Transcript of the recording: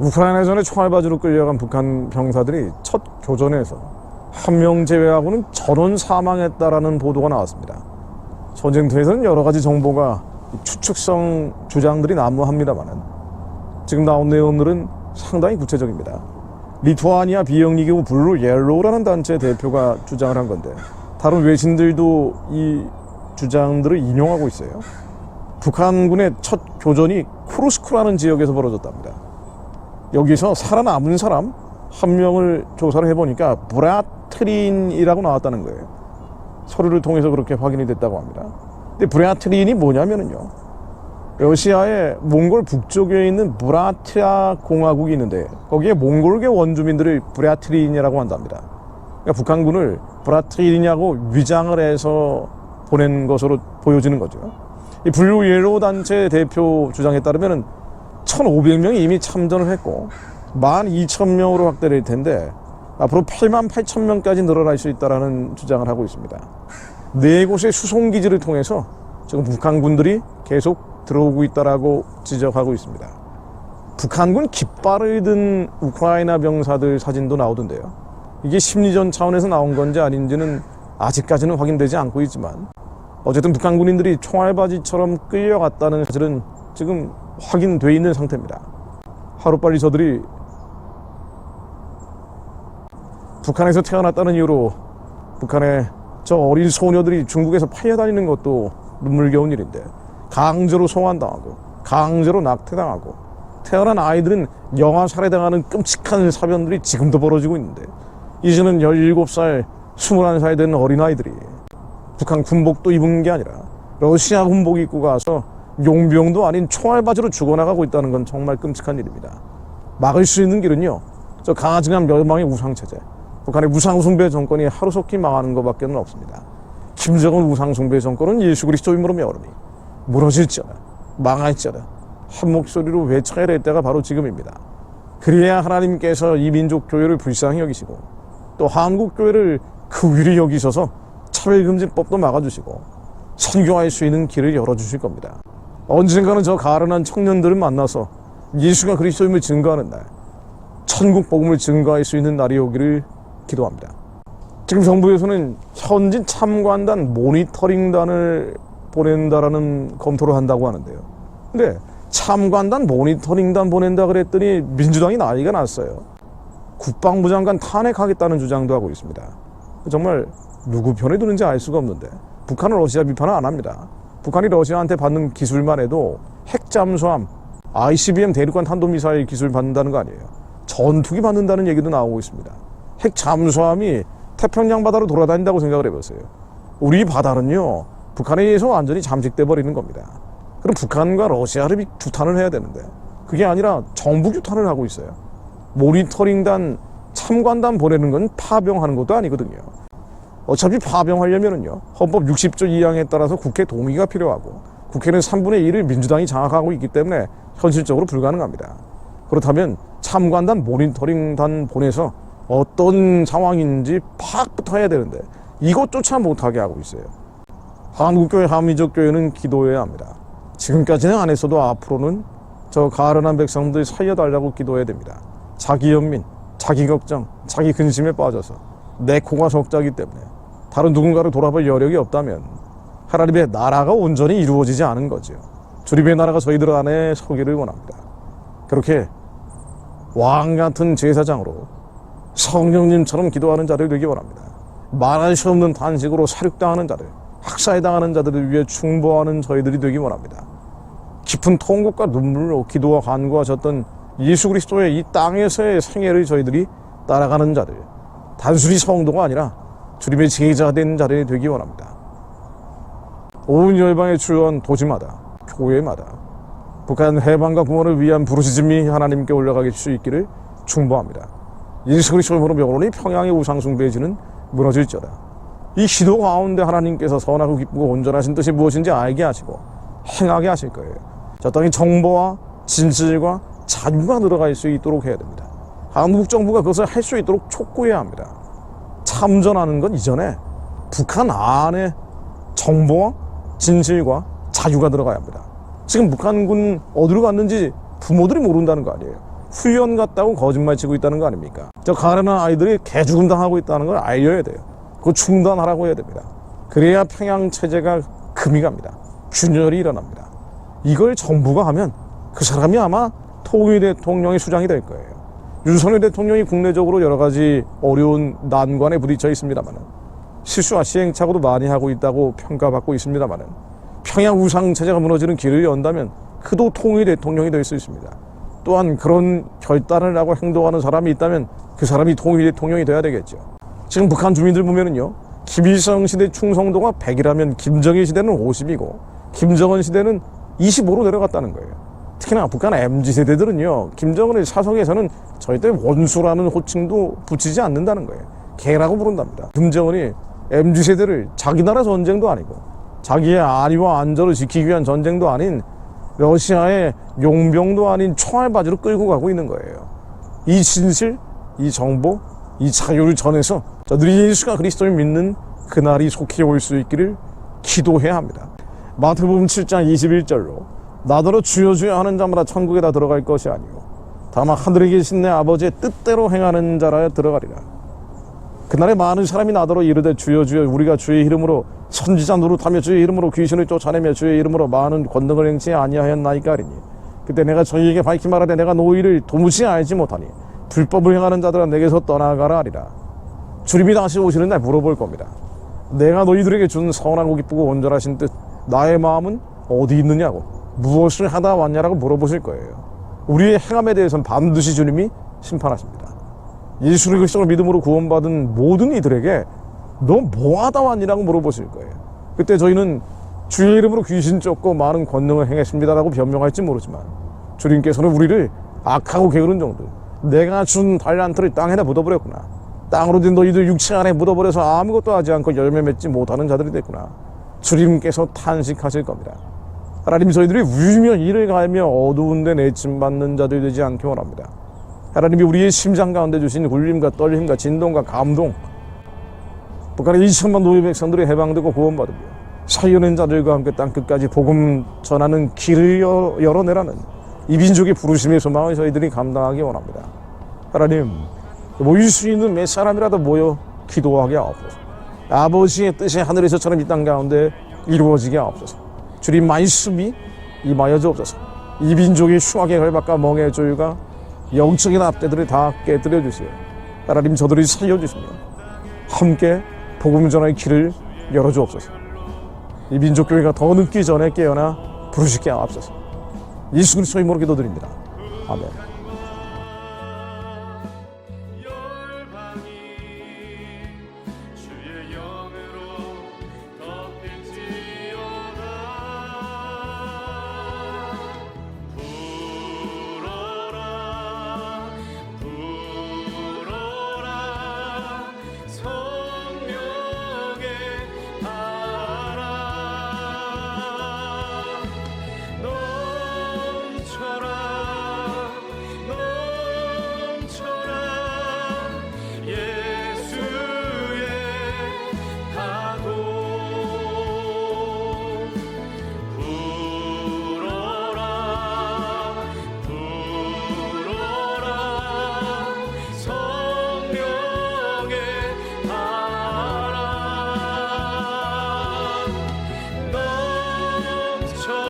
우크라이나 전에 총알바지로 끌려간 북한 병사들이 첫 교전에서 한 명 제외하고는 전원 사망했다라는 보도가 나왔습니다. 전쟁터에서는 여러 가지 정보가 추측성 주장들이 난무합니다만은 지금 나온 내용들은 상당히 구체적입니다. 리투아니아 비영리기구 블루 옐로우라는 단체 대표가 주장을 한 건데 다른 외신들도 이 주장들을 인용하고 있어요. 북한군의 첫 교전이 쿠르스크라는 지역에서 벌어졌답니다. 여기서 살아남은 사람 한 명을 조사를 해보니까 브라트린이라고 나왔다는 거예요. 서류를 통해서 그렇게 확인이 됐다고 합니다. 근데 브라트린이 뭐냐면은요. 러시아의 몽골 북쪽에 있는 브라티아 공화국이 있는데 거기에 몽골계 원주민들을 브라트린이라고 한답니다. 그러니까 북한군을 브라트린이냐고 위장을 해서 보낸 것으로 보여지는 거죠. 이 블루 옐로우 단체 대표 주장에 따르면은 1,500명이 이미 참전을 했고 12,000명으로 확대될 텐데 앞으로 8만 8천 명까지 늘어날 수 있다라는 주장을 하고 있습니다. 네 곳의 수송 기지를 통해서 지금 북한군들이 계속 들어오고 있다라고 지적하고 있습니다. 북한군 깃발을 든 우크라이나 병사들 사진도 나오던데요. 이게 심리전 차원에서 나온 건지 아닌지는 아직까지는 확인되지 않고 있지만 어쨌든 북한 군인들이 총알바지처럼 끌려갔다는 사실은 지금 확인돼 있는 상태입니다. 하루빨리 저들이 북한에서 태어났다는 이유로 북한의 저 어린 소녀들이 중국에서 팔려다니는 것도 눈물겨운 일인데 강제로 송환당하고 강제로 낙태당하고 태어난 아이들은 영아 살해당하는 끔찍한 사변들이 지금도 벌어지고 있는데 이제는 17살, 21살 된 어린아이들이 북한 군복도 입은 게 아니라 러시아 군복 입고 가서 용병도 아닌 총알바지로 죽어나가고 있다는 건 정말 끔찍한 일입니다. 막을 수 있는 길은요. 저 강아지간 멸망의 우상체제. 북한의 우상숭배 정권이 하루속히 망하는 것밖에 는 없습니다. 김정은 우상숭배 정권은 예수 그리스도임으로 멸하니 무너질지어다 망할지어다 한 목소리로 외쳐야 될 때가 바로 지금입니다. 그래야 하나님께서 이 민족 교회를 불쌍히 여기시고 또 한국 교회를 그 위를 여기셔서 차별금지법도 막아주시고 선교할 수 있는 길을 열어주실 겁니다. 언젠가는 저 가련한 청년들을 만나서 예수가 그리스도임을 증거하는 날, 천국 복음을 증거할 수 있는 날이 오기를 기도합니다. 지금 정부에서는 현지 참관단 모니터링단을 보낸다라는 검토를 한다고 하는데요. 근데 참관단 모니터링단 보낸다 그랬더니 민주당이 난리가 났어요. 국방부 장관 탄핵하겠다는 주장도 하고 있습니다. 정말 누구 편에 드는지 알 수가 없는데 북한은 러시아 비판을 안 합니다. 북한이 러시아한테 받는 기술만 해도 핵 잠수함, ICBM 대륙간 탄도미사일 기술 받는다는 거 아니에요. 전투기 받는다는 얘기도 나오고 있습니다. 핵 잠수함이 태평양 바다로 돌아다닌다고 생각을 해보세요. 우리 바다는요, 북한에 의해서 완전히 잠식돼 버리는 겁니다. 그럼 북한과 러시아를 규탄을 해야 되는데 그게 아니라 정부 규탄을 하고 있어요. 모니터링단 참관단 보내는 건 파병하는 것도 아니거든요. 어차피 파병하려면은요 헌법 60조 2항에 따라서 국회 동의가 필요하고 국회는 3분의 1을 민주당이 장악하고 있기 때문에 현실적으로 불가능합니다. 그렇다면 참관단 모니터링단 보내서 어떤 상황인지 파악부터 해야 되는데 이것조차 못하게 하고 있어요. 한국교회 한민족 교회는 기도해야 합니다. 지금까지는 안 했어도 앞으로는 저 가련한 백성들 살려달라고 기도해야 됩니다. 자기 연민, 자기 걱정, 자기 근심에 빠져서 내 코가 적자기 때문에 다른 누군가를 돌아볼 여력이 없다면 하나님의 나라가 온전히 이루어지지 않은 거죠. 주님의 나라가 저희들 안에 서기를 원합니다. 그렇게 왕 같은 제사장으로 성령님처럼 기도하는 자들 되기 원합니다. 말할 수 없는 단식으로 사륙당하는 자들, 학살당하는 자들을 위해 충보하는 저희들이 되기 원합니다. 깊은 통곡과 눈물로 기도와 간구하셨던 예수 그리스도의 이 땅에서의 생애를 저희들이 따라가는 자들, 단순히 성도가 아니라 주님의 제자 된 자들이 되기 원합니다. 온 열방에 주요한 도시마다, 교회마다 북한 해방과 구원을 위한 부르짖음이 하나님께 올라가게 수 있기를 충보합니다. 예수 그리스도의 영원히 평양의 우상숭배지는 무너질지어다. 이 시도 가운데 하나님께서 선하고 기쁘고 온전하신 뜻이 무엇인지 알게 하시고 행하게 하실 거예요. 저 땅에 정보와 진실과 자유가 들어갈 수 있도록 해야 됩니다. 한국 정부가 그것을 할 수 있도록 촉구해야 합니다. 참전하는 건 이전에 북한 안에 정보와 진실과 자유가 들어가야 합니다. 지금 북한군 어디로 갔는지 부모들이 모른다는 거 아니에요. 훈련 같다고 거짓말 치고 있다는 거 아닙니까? 저 가난한 아이들이 개죽음 당하고 있다는 걸 알려야 돼요. 그거 중단하라고 해야 됩니다. 그래야 평양 체제가 금이 갑니다. 균열이 일어납니다. 이걸 정부가 하면 그 사람이 아마 통일 대통령의 수장이 될 거예요. 윤석열 대통령이 국내적으로 여러 가지 어려운 난관에 부딪혀 있습니다만은 실수와 시행착오도 많이 하고 있다고 평가받고 있습니다만은 평양 우상 체제가 무너지는 길을 연다면 그도 통일 대통령이 될 수 있습니다. 또한 그런 결단을 하고 행동하는 사람이 있다면 그 사람이 통일 대통령이 돼야 되겠죠. 지금 북한 주민들 보면은요. 김일성 시대 충성도가 100이라면 김정일 시대는 50이고 김정은 시대는 25로 내려갔다는 거예요. 특히나 북한 MZ 세대들은요. 김정은의 사석에서는 절대 원수라는 호칭도 붙이지 않는다는 거예요. 개라고 부른답니다. 김정은이 MZ 세대를 자기 나라 전쟁도 아니고 자기의 안위와 안전을 지키기 위한 전쟁도 아닌 러시아의 용병도 아닌 총알 바지로 끌고 가고 있는 거예요. 이 진실, 이 정보, 이 자유를 전해서 저들이 예수가 그리스도를 믿는 그날이 속히 올 수 있기를 기도해야 합니다. 마태복음 7장 21절로 나더러 주여 주여 하는 자마다 천국에다 들어갈 것이 아니요 다만 하늘에 계신 내 아버지의 뜻대로 행하는 자라 들어가리라. 그날에 많은 사람이 나더러 이르되 주여 주여 우리가 주의 이름으로 선지자 노릇하며 주의 이름으로 귀신을 쫓아내며 주의 이름으로 많은 권능을 행치 아니하였나이까 하리니 그때 내가 저희에게 밝히 말하되 내가 너희를 도무지 알지 못하니 불법을 행하는 자들아 내게서 떠나가라 하리라. 주님이 다시 오시는 날 물어볼 겁니다. 내가 너희들에게 준 선하고 기쁘고 온전하신 뜻 나의 마음은 어디 있느냐고 무엇을 하다 왔냐라고 물어보실 거예요 우리의 행함에 대해서는 반드시 주님이 심판하십니다 예수 그리스도를 믿음으로 구원받은 모든 이들에게 너 뭐하다 왔니라고 물어보실 거예요. 그때 저희는 주의 이름으로 귀신 쫓고 많은 권능을 행했습니다라고 변명할지 모르지만 주님께서는 우리를 악하고 게으른 정도 내가 준 달란트를 땅에다 묻어버렸구나. 땅으로 된 너희들 육체 안에 묻어버려서 아무것도 하지 않고 열매 맺지 못하는 자들이 됐구나. 주님께서 탄식하실 겁니다. 하나님 저희들이 울며 이를 갈며 어두운 데 내침받는 자들 되지 않기 원합니다. 하나님이 우리의 심장 가운데 주신 울림과 떨림과 진동과 감동 북한의 2천만 노예 백성들이 해방되고 구원받으며 살려낸 자들과 함께 땅끝까지 복음 전하는 길을 여- 열어내라는 이 민족의 부르심의 소망을 저희들이 감당하기 원합니다. 하나님 모일 수 있는 몇 사람이라도 모여 기도하게 하옵소서. 아버지의 뜻이 하늘에서처럼 이 땅 가운데 이루어지게 하옵소서. 주님 말씀이 임하여 주옵소서. 이 민족의 흉악의 결박과 멍의 조유가 영적인 앞대들을 다 깨뜨려 주시오. 하나님 저들이 살려주시며 함께 복음 전의 길을 열어 주옵소서. 이 민족 교회가 더 늦기 전에 깨어나 부르시게 하옵소서. 예수 그리스도의 이름으로 기도드립니다. 아멘.